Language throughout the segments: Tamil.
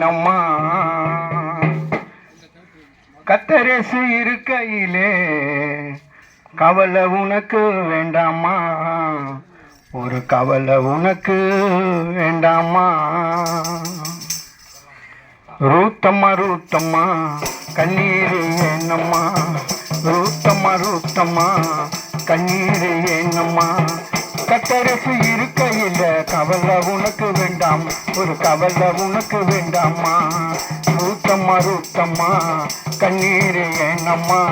ஏனம்மா கத்தரசு இருக்கையிலே கவலை உனக்கு வேண்டாமா? ஒரு கவலை உனக்கு வேண்டாமா? ரூத்தம்மா ரூத்தம்மா கண்ணீர் ஏனம்மா? ரூத்தம்மா ரூத்தம்மா கண்ணீர் ஏனம்மா? கத்தரசு இருக்கையில் கவலை உனக்கு வேண்டாம். ஒரு கவலை உனக்கு வேண்டாமா? ரூத்தம்மா ரூத்தம்மா கண்ணீர் ஏனம்மா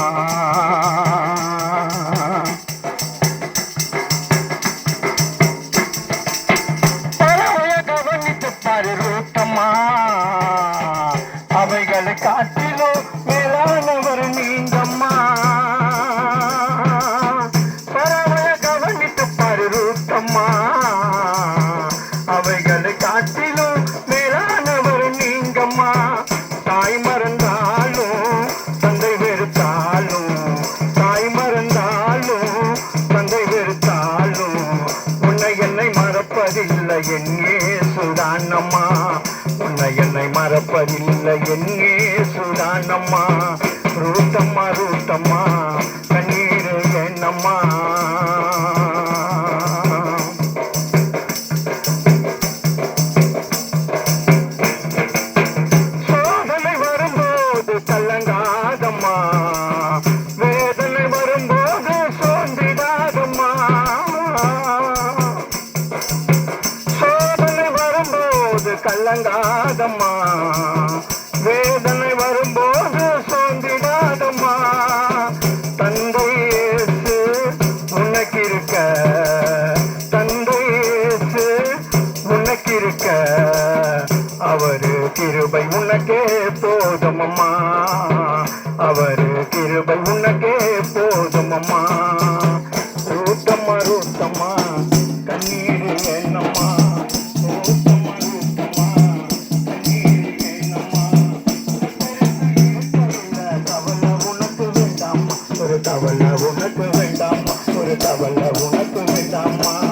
கவனித்து பாரு ரூத்தம்மா. அவைகளை காட்டிலோ மேலான சுடானம்மா உன்னை என்னை மறப்பதில்லை என்னே சுதானம்மா. ரூத்தம்மா ரூத்தம்மா. கண்ணீர் என்னம்மா கலங்காதம்மா வேதனை வரும்போது சோந்திடாதம்மா தந்தை ஏசு உனக்கு இருக்க தந்தை ஏசு உனக்கு இருக்க அவரு கிருபை உனக்கே போதுமம்மா. அவரு கிருபை உனக்கே போதுமம்மா. தவள உனக்கு வேண்டாமா. ஒரு தவள உனக்கு வேண்டாமா